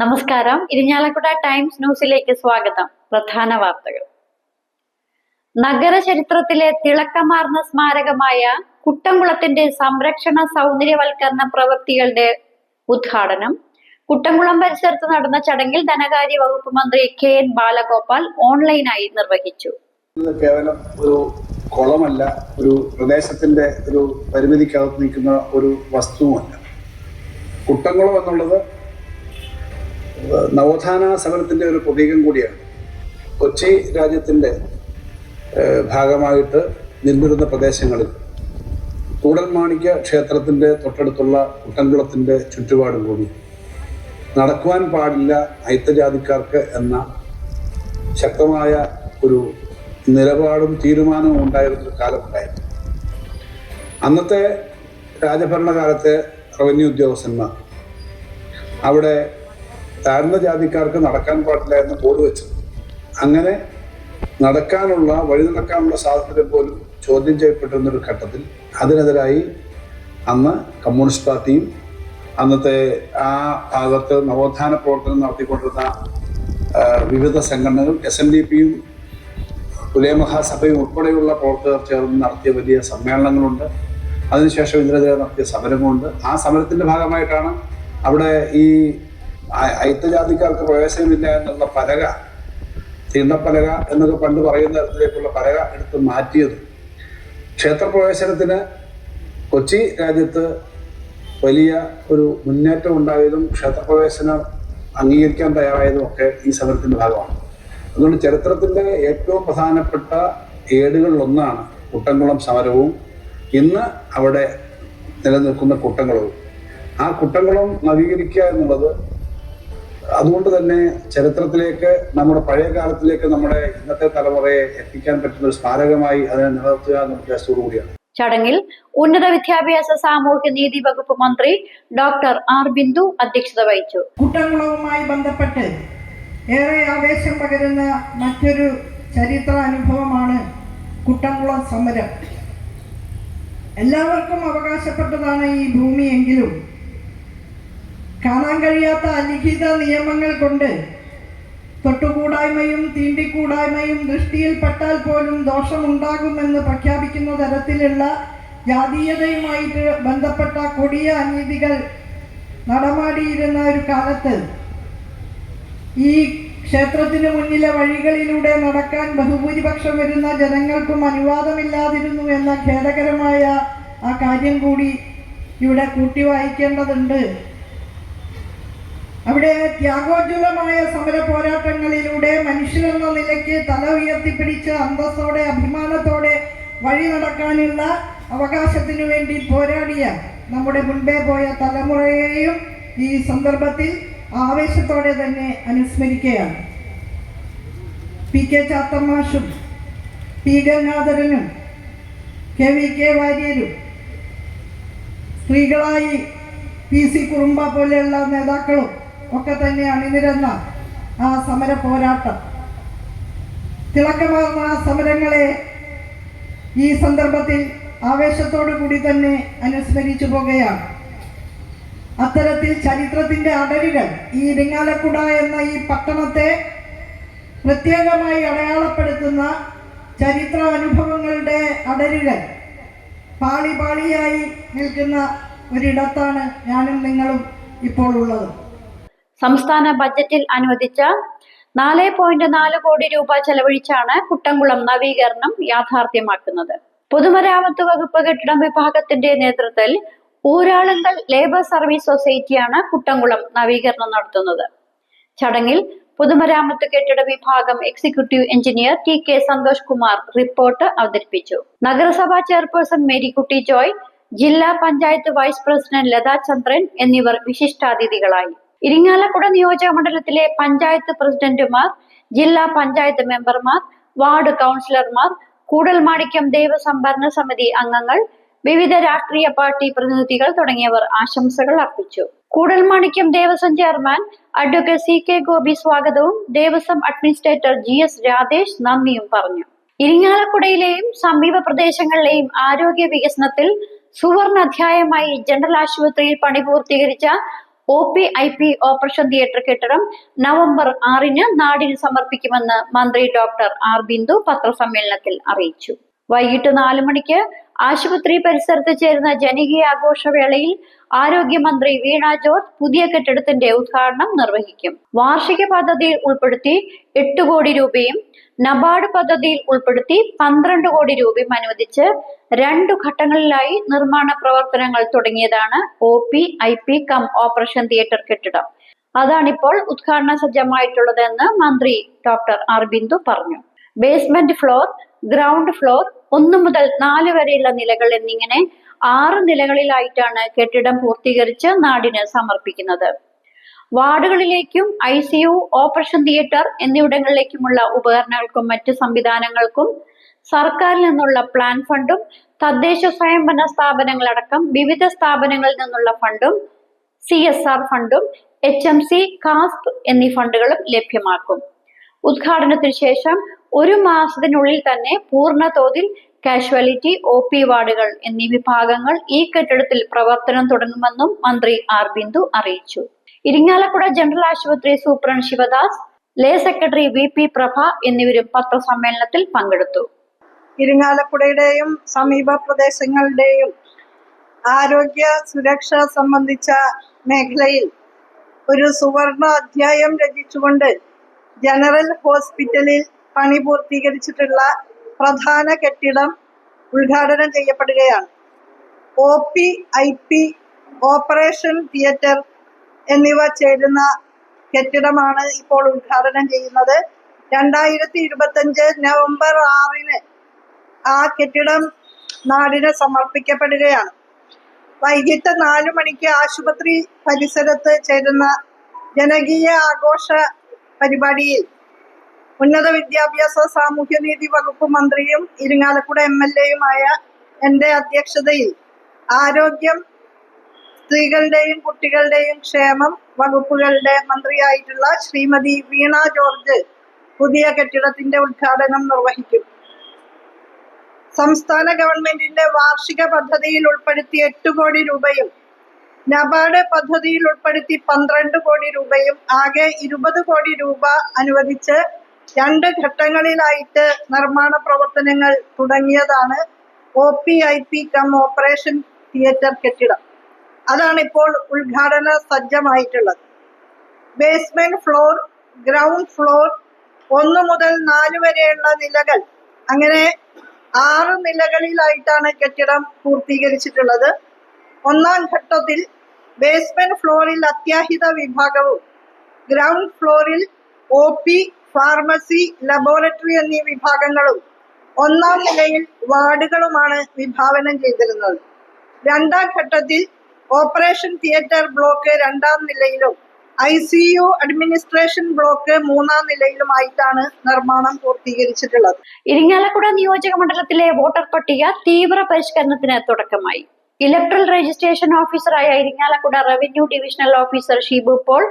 നമസ്കാരം. ഇരിഞ്ഞാലക്കുട ടൈംസ് ന്യൂസിലേക്ക് സ്വാഗതം. പ്രധാന വാർത്തകൾ. നഗര ചരിത്രത്തിലെ തിളക്കമാർന്ന സ്മാരകമായ കുട്ടംകുളത്തിന്റെ സംരക്ഷണ സൗന്ദര്യവൽക്കരണ പ്രവൃത്തികളുടെ ഉദ്ഘാടനം. കുട്ടംകുളം പരിസരത്ത് നടന്ന ചടങ്ങിൽ ധനകാര്യ വകുപ്പ് മന്ത്രി കെ എൻ ബാലഗോപാൽ ഓൺലൈനായി നിർവഹിച്ചു. കേവലം ഒരു കുളമല്ല ഒരു പ്രദേശത്തിന്റെ ഒരു പരിമിതിക്കകത്ത് നിൽക്കുന്ന ഒരു വസ്തുവല്ല കുട്ടംകുളം എന്നുള്ളത് നവോത്ഥാന സമരത്തിന്റെ ഒരു പ്രതീകം കൂടിയാണ്. കൊച്ചി രാജ്യത്തിന്റെ ഭാഗമായിട്ട് നിന്നിരുന്ന പ്രദേശങ്ങളിൽ കൂടൽമാണിക്യ ക്ഷേത്രത്തിന്റെ തൊട്ടടുത്തുള്ള കുട്ടൻകുളത്തിന്റെ ചുറ്റുപാടും കൂടി നടക്കുവാൻ പാടില്ല അയിത്തജാതിക്കാർക്ക് എന്ന ശക്തമായ ഒരു നിലപാടും തീരുമാനവും ഉണ്ടായിരുന്ന ഒരു കാലമുണ്ടായിരുന്നു. അന്നത്തെ രാജഭരണകാലത്തെ റവന്യൂ ഉദ്യോഗസ്ഥന്മാർ അവിടെ താഴ്ന്ന ജാതിക്കാർക്ക് നടക്കാൻ പാടില്ല എന്ന് ബോർഡ് വെച്ചു. അങ്ങനെ നടക്കാനുള്ള വഴി നടക്കാനുള്ള സാധ്യത പോലും ചോദ്യം ചെയ്യപ്പെട്ടിരുന്ന ഒരു ഘട്ടത്തിൽ അതിനെതിരായി അന്ന് കമ്മ്യൂണിസ്റ്റ് പാർട്ടിയും അന്നത്തെ ആ ഭാഗത്ത് നവോത്ഥാന പ്രവർത്തനം നടത്തിക്കൊണ്ടിരുന്ന വിവിധ സംഘടനകൾ എസ് എൻ ഡി പിയും പുലയ മഹാസഭയും ഉൾപ്പെടെയുള്ള പ്രവർത്തകർ ചേർന്ന് നടത്തിയ വലിയ സമ്മേളനങ്ങളുണ്ട്. അതിനുശേഷം ഇതിനെതിരെ നടത്തിയ സമരങ്ങളുണ്ട് ആ സമരത്തിന്റെ ഭാഗമായിട്ടാണ് അവിടെ ഈ അയിത്തജാതിക്കാർക്ക് പ്രവേശനമില്ല എന്നുള്ള പലക തീണ്ടപ്പലക എന്നൊക്കെ പണ്ട് പറയുന്ന തരത്തിലേക്കുള്ള പലക എടുത്ത് മാറ്റിയത്. ക്ഷേത്രപ്രവേശനത്തിന് കൊച്ചി രാജ്യത്ത് വലിയ ഒരു മുന്നേറ്റം ഉണ്ടായതും ക്ഷേത്രപ്രവേശനം അംഗീകരിക്കാൻ തയ്യാറായതും ഒക്കെ ഈ സമരത്തിന്റെ ഭാഗമാണ്. അതുകൊണ്ട് ചരിത്രത്തിന്റെ ഏറ്റവും പ്രധാനപ്പെട്ട ഏടുകളിലൊന്നാണ് കുട്ടംകുളം സമരവും. ഇന്ന് അവിടെ നിലനിൽക്കുന്ന കുട്ടംകുളവും ആ കുട്ടംകുളം നവീകരിക്കുക എന്നുള്ളത് അതുകൊണ്ട് തന്നെ ചരിത്രത്തിലേക്ക് നമ്മുടെ പഴയ കാലത്തിലേക്ക് നമ്മുടെ ഇന്നത്തെ തലമുറയെ എത്തിക്കാൻ പറ്റുന്ന ഒരു സ്മാരകമായി അതിനെ നിലനിർത്തുക എന്ന ഉദ്ദേശത്തോടു കൂടിയാണ്. ചടങ്ങിൽ ഉന്നത വിദ്യാഭ്യാസ സാമൂഹ്യ നീതി വകുപ്പ് മന്ത്രി ഡോക്ടർ ആർ ബിന്ദു അധ്യക്ഷത വഹിച്ചു. കുട്ടംകുളവുമായി ബന്ധപ്പെട്ട് ഏറെ ആവേശം പകരുന്ന മറ്റൊരു ചരിത്ര അനുഭവമാണ് കുട്ടംകുളം സമരം. എല്ലാവർക്കും അവകാശപ്പെട്ടതാണ് ഈ ഭൂമിയെങ്കിലും കാണാൻ കഴിയാത്ത അലിഖിത നിയമങ്ങൾ കൊണ്ട് തൊട്ടുകൂടായ്മയും തീണ്ടിക്കൂടായ്മയും ദൃഷ്ടിയിൽപ്പെട്ടാൽ പോലും ദോഷമുണ്ടാകുമെന്ന് പ്രഖ്യാപിക്കുന്ന തരത്തിലുള്ള ജാതീയതയുമായിട്ട് ബന്ധപ്പെട്ട കൊടിയ അനീതികൾ നടമാടിയിരുന്ന ഒരു കാലത്ത് ഈ ക്ഷേത്രത്തിന് മുന്നിലെ വഴികളിലൂടെ നടക്കാൻ ബഹുഭൂരിപക്ഷം വരുന്ന ജനങ്ങൾക്കും അനുവാദമില്ലാതിരുന്നു എന്ന ഖേദകരമായ ആ കാര്യം കൂടി ഇവിടെ കൂട്ടി വായിക്കേണ്ടതുണ്ട്. അവിടെ ത്യാഗോജ്വലമായ സമര പോരാട്ടങ്ങളിലൂടെ മനുഷ്യരെന്ന നിലയ്ക്ക് തല ഉയർത്തിപ്പിടിച്ച് അന്തസ്സോടെ അഭിമാനത്തോടെ വഴി നടക്കാനുള്ള അവകാശത്തിനു വേണ്ടി പോരാടിയ നമ്മുടെ മുൻപേ പോയ തലമുറയെയും ഈ സന്ദർഭത്തിൽ ആവേശത്തോടെ തന്നെ അനുസ്മരിക്കുകയാണ്. പി കെ ചാത്തമാഷും പി ഗംഗാധരനും കെ വി കെ വാര്യരും സ്ത്രീകളായി പി സി കുറുമ്പ പോലെയുള്ള നേതാക്കളും ഒക്കെ തന്നെ അണിനിരന്ന ആ സമര പോരാട്ടം. തിളക്കമാർന്ന ആ സമരങ്ങളെ ഈ സന്ദർഭത്തിൽ ആവേശത്തോടു കൂടി തന്നെ അനുസ്മരിച്ചു പോകുകയാണ്. അത്തരത്തിൽ ചരിത്രത്തിന്റെ അടരുകൾ ഈ ഇരിങ്ങാലക്കുട എന്ന ഈ പട്ടണത്തെ പ്രത്യേകമായി അടയാളപ്പെടുത്തുന്ന ചരിത്ര അനുഭവങ്ങളുടെ അടരുകൾ പാളി പാളിയായി നിൽക്കുന്ന ഒരിടത്താണ് ഞാനും നിങ്ങളും ഇപ്പോൾ ഉള്ളത്. സംസ്ഥാന ബജറ്റിൽ അനുവദിച്ച നാല് പോയിന്റ് നാല് കോടി രൂപ ചെലവഴിച്ചാണ് കുട്ടംകുളം നവീകരണം യാഥാർത്ഥ്യമാക്കുന്നത്. പൊതുമരാമത്ത് വകുപ്പ് കെട്ടിടം വിഭാഗത്തിന്റെ നേതൃത്വത്തിൽ ഊരാളുങ്കൽ ലേബർ സർവീസ് സൊസൈറ്റിയാണ് കുട്ടംകുളം നവീകരണം നടത്തുന്നത്. ചടങ്ങിൽ പൊതുമരാമത്ത് കെട്ടിട വിഭാഗം executive engineer T K Santhosh Kumar report അവതരിപ്പിച്ചു. നഗരസഭാ ചെയർപേഴ്സൺ മേരിക്കുട്ടി ജോയ് ജില്ലാ പഞ്ചായത്ത് വൈസ് പ്രസിഡന്റ് ലതാ ചന്ദ്രൻ എന്നിവർ വിശിഷ്ടാതിഥികളായി. ഇരിങ്ങാലക്കുട നിയോജക മണ്ഡലത്തിലെ പഞ്ചായത്ത് പ്രസിഡന്റുമാർ ജില്ലാ പഞ്ചായത്ത് മെമ്പർമാർ വാർഡ് കൗൺസിലർമാർ കൂടൽമാണിക്യം ദേവസംഭരണ സമിതി അംഗങ്ങൾ വിവിധ രാഷ്ട്രീയ പാർട്ടി പ്രതിനിധികൾ തുടങ്ങിയവർ ആശംസകൾ അർപ്പിച്ചു. Koodalmanikyam Devaswom chairman advocate C K Gopi സ്വാഗതവും Devaswom administrator G S Radhesh നന്ദിയും പറഞ്ഞു. ഇരിങ്ങാലക്കുടയിലെയും സമീപ പ്രദേശങ്ങളിലെയും ആരോഗ്യ വികസനത്തിൽ സുവർണ അധ്യായമായി ജനറൽ ആശുപത്രിയിൽ പണി പൂർത്തീകരിച്ച O P I P operation theatre കെട്ടിടം നവംബർ ആറിന് നാടിന് സമർപ്പിക്കുമെന്ന് മന്ത്രി ഡോക്ടർ ആർ ബിന്ദു പത്രസമ്മേളനത്തിൽ അറിയിച്ചു. വൈകിട്ട് നാല് മണിക്ക് ആശുപത്രി പരിസരത്ത് ചേരുന്ന ജനകീയ ആഘോഷവേളയിൽ ആരോഗ്യമന്ത്രി വീണ ജോർജ് പുതിയ കെട്ടിടത്തിന്റെ ഉദ്ഘാടനം നിർവഹിക്കും. വാർഷിക പദ്ധതിയിൽ ഉൾപ്പെടുത്തി എട്ട് കോടി രൂപയും നബാർഡ് പദ്ധതിയിൽ ഉൾപ്പെടുത്തി പന്ത്രണ്ട് കോടി രൂപയും അനുവദിച്ച് രണ്ടു ഘട്ടങ്ങളിലായി നിർമ്മാണ പ്രവർത്തനങ്ങൾ തുടങ്ങിയതാണ് O P I P cum operation theatre കെട്ടിടം. അതാണിപ്പോൾ ഉദ്ഘാടന സജ്ജമായിട്ടുള്ളതെന്ന് മന്ത്രി ഡോക്ടർ അർബിന്ദു പറഞ്ഞു. ബേസ്മെന്റ് ഫ്ലോർ ഗ്രൗണ്ട് ഫ്ലോർ ഒന്ന് മുതൽ നാല് വരെയുള്ള നിലകൾ എന്നിങ്ങനെ ആറ് നിലകളിലായിട്ടാണ് കെട്ടിടം പൂർത്തീകരിച്ച് നാടിന് സമർപ്പിക്കുന്നത്. വാർഡുകളിലേക്കും I C U operation theatre എന്നിവിടങ്ങളിലേക്കുമുള്ള ഉപകരണങ്ങൾക്കും മറ്റ് സംവിധാനങ്ങൾക്കും സർക്കാരിൽ നിന്നുള്ള പ്ലാൻ ഫണ്ടും തദ്ദേശ സ്വയംഭരണ സ്ഥാപനങ്ങളടക്കം വിവിധ സ്ഥാപനങ്ങളിൽ നിന്നുള്ള ഫണ്ടും സി എസ് ആർ ഫണ്ടും എച്ച് എം സി കാസ്പ് എന്നീ ഫണ്ടുകളും ലഭ്യമാക്കും. ഉദ്ഘാടനത്തിന് ശേഷം ഒരു മാസത്തിനുള്ളിൽ തന്നെ പൂർണ തോതിൽ കാഷ്വാലിറ്റി ഒ പി വാർഡുകൾ എന്നീ വിഭാഗങ്ങൾ ഈ കെട്ടിടത്തിൽ പ്രവർത്തനം തുടങ്ങുമെന്നും മന്ത്രി ആർ ബിന്ദു അറിയിച്ചു. ഇരിങ്ങാലക്കുട ജനറൽ ആശുപത്രി superintendent Shivadas lay secretary V P Prabha എന്നിവരും പത്രസമ്മേളനത്തിൽ പങ്കെടുത്തു. ഇരിങ്ങാലക്കുടയുടെയും സമീപ പ്രദേശങ്ങളുടെയും ആരോഗ്യ സുരക്ഷ സംബന്ധിച്ച മേഖലയിൽ ഒരു സുവർണ അധ്യായം രചിച്ചുകൊണ്ട് ജനറൽ ഹോസ്പിറ്റലിൽ പണി പൂർത്തീകരിച്ചിട്ടുള്ള പ്രധാന കെട്ടിടം ഉദ്ഘാടനം ചെയ്യപ്പെടുകയാണ്. O P I P operation theatre എന്നിവ ചേരുന്ന കെട്ടിടമാണ് ഇപ്പോൾ ഉദ്ഘാടനം ചെയ്യുന്നത്. രണ്ടായിരത്തി ഇരുപത്തഞ്ച് നവംബർ ആറിന് ആ കെട്ടിടം നാടിന് സമർപ്പിക്കപ്പെടുകയാണ്. വൈകിട്ട് നാലു മണിക്ക് ആശുപത്രി പരിസരത്ത് ചേരുന്ന ജനകീയ ആഘോഷ പരിപാടിയിൽ ഉന്നത വിദ്യാഭ്യാസ സാമൂഹ്യനീതി വകുപ്പ് മന്ത്രിയും ഇരിങ്ങാലക്കുട എം എൽ എയുമായ എന്റെ അധ്യക്ഷതയിൽ ആരോഗ്യം സ്ത്രീകളുടെയും കുട്ടികളുടെയും ക്ഷേമം വകുപ്പുകളുടെ മന്ത്രിയായിട്ടുള്ള ശ്രീമതി വീണ ജോർജ് പുതിയ കെട്ടിടത്തിന്റെ ഉദ്ഘാടനം നിർവഹിക്കും. സംസ്ഥാന ഗവൺമെന്റിന്റെ വാർഷിക പദ്ധതിയിൽ ഉൾപ്പെടുത്തി എട്ട് കോടി രൂപയും നബാർഡ് പദ്ധതിയിൽ ഉൾപ്പെടുത്തി പന്ത്രണ്ട് കോടി രൂപയും ആകെ ഇരുപത് കോടി രൂപ അനുവദിച്ച് രണ്ട് ഘട്ടങ്ങളിലായിട്ട് നിർമ്മാണ പ്രവർത്തനങ്ങൾ തുടങ്ങിയതാണ് O P I P cum operation theatre കെട്ടിടം. അതാണ് ഇപ്പോൾ ഉദ്ഘാടന സജ്ജമായിട്ടുള്ളത്. ബേസ്മെന്റ് ഫ്ലോർ ഗ്രൗണ്ട് ഫ്ലോർ ഒന്ന് മുതൽ നാല് വരെയുള്ള നിലകൾ. അങ്ങനെ ആറ് നിലകളിലായിട്ടാണ് കെട്ടിടം പൂർത്തീകരിച്ചിട്ടുള്ളത്. ഒന്നാം ഘട്ടത്തിൽ ബേസ്മെന്റ് ഫ്ലോറിൽ അത്യാഹിത വിഭാഗവും ഗ്രൗണ്ട് ഫ്ലോറിൽ ഒ പി ഫാർമസി ലബോറട്ടറി എന്നീ വിഭാഗങ്ങളും ഒന്നാം നിലയിൽ വാർഡുകളുമാണ് വിഭാവനം ചെയ്തിരുന്നത്. രണ്ടാം ഘട്ടത്തിൽ ഓപ്പറേഷൻ തിയേറ്റർ ബ്ലോക്ക് രണ്ടാം നിലയിലും I C U administration block മൂന്നാം നിലയിലുമായിട്ടാണ് നിർമ്മാണം പൂർത്തീകരിച്ചിട്ടുള്ളത്. ഇരിങ്ങാലക്കുട നിയോജക മണ്ഡലത്തിലെ വോട്ടർ പട്ടിക തീവ്ര പരിഷ്കരണത്തിന് തുടക്കമായി. ഇലക്ട്രൽ രജിസ്ട്രേഷൻ ഓഫീസറായ Irinjalakuda revenue divisional officer Shibu Paul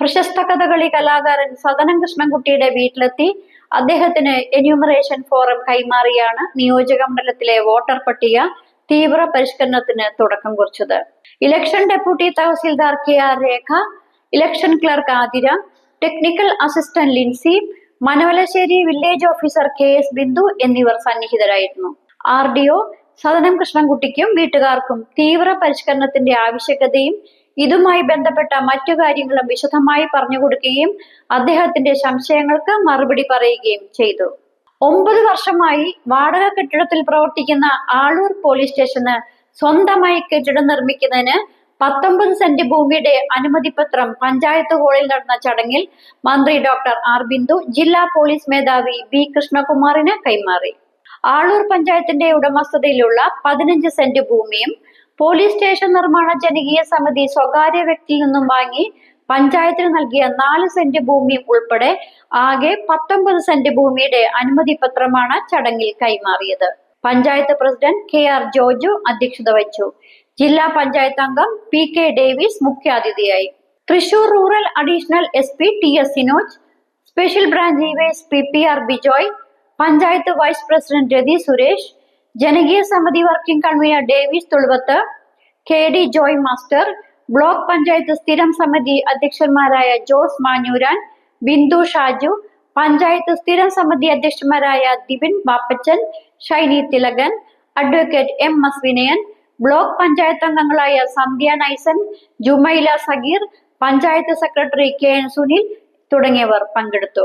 പ്രശസ്ത കഥകളി കലാകാരൻ സദനം കൃഷ്ണൻകുട്ടിയുടെ വീട്ടിലെത്തി. അദ്ദേഹത്തിന് എന്യൂമറേഷൻ ഫോറം കൈമാറിയാണ് നിയോജക മണ്ഡലത്തിലെ വോട്ടർ പട്ടിക തീവ്ര പരിഷ്കരണത്തിന് തുടക്കം കുറിച്ചത്. Election deputy tahsildar K R Rekha election clerk Athira technical assistant Lincy Manavalassery village officer K S Bindu എന്നിവർ സന്നിഹിതരായിരുന്നു. ആർ ഡി ഒ സദനം കൃഷ്ണൻകുട്ടിക്കും വീട്ടുകാർക്കും തീവ്ര പരിഷ്കരണത്തിന്റെ ആവശ്യകതയും ഇതുമായി ബന്ധപ്പെട്ട മറ്റു കാര്യങ്ങളും വിശദമായി പറഞ്ഞു കൊടുക്കുകയും അദ്ദേഹത്തിന്റെ സംശയങ്ങൾക്ക് മറുപടി പറയുകയും ചെയ്തു. ഒമ്പത് വർഷമായി വാടക കെട്ടിടത്തിൽ പ്രവർത്തിക്കുന്ന ആളൂർ പോലീസ് സ്റ്റേഷന് സ്വന്തമായി കെട്ടിടം നിർമ്മിക്കുന്നതിന് പത്തൊമ്പത് സെന്റ് ഭൂമിയുടെ അനുമതി പത്രം പഞ്ചായത്ത് ഹാളിൽ നടന്ന ചടങ്ങിൽ മന്ത്രി ഡോക്ടർ ആർ ബിന്ദു ജില്ലാ പോലീസ് മേധാവി ബി കൃഷ്ണകുമാറിന് കൈമാറി. ആളൂർ പഞ്ചായത്തിന്റെ ഉടമസ്ഥതയിലുള്ള പതിനഞ്ച് സെന്റ് ഭൂമിയും പോലീസ് സ്റ്റേഷൻ നിർമ്മാണ ജനകീയ സമിതി സ്വകാര്യ വ്യക്തിയിൽ നിന്നും വാങ്ങി പഞ്ചായത്തിന് നൽകിയ നാല് സെന്റ് ഭൂമിയും ഉൾപ്പെടെ ആകെ പത്തൊമ്പത് സെന്റ് ഭൂമിയുടെ അനുമതി പത്രമാണ് ചടങ്ങിൽ കൈമാറിയത്. Panchayat president K R Joju അധ്യക്ഷത വഹിച്ചു. ജില്ലാ പഞ്ചായത്ത് അംഗം പി കെ ഡേവിസ് മുഖ്യാതിഥിയായി. Thrissur rural additional S P T S Sinoj special branch DYS P P R Bijoy panchayat vice president Rathi Suresh ജനകീയ സമിതി working convener Davis Thuluvath K D Joy master block panchayat സ്ഥിരം സമിതി അധ്യക്ഷന്മാരായ ജോസ് മാഞ്ഞൂരാൻ ബിന്ദു ഷാജു പഞ്ചായത്ത് സ്ഥിരം സമിതി അധ്യക്ഷന്മാരായ Divin Bappachan Shiny Thilakan advocate M S Vinayan block panchayat അംഗങ്ങളായ Sandhya Naisan Jumaila Sageer panchayat secretary K N Sunil തുടങ്ങിയവർ പങ്കെടുത്തു.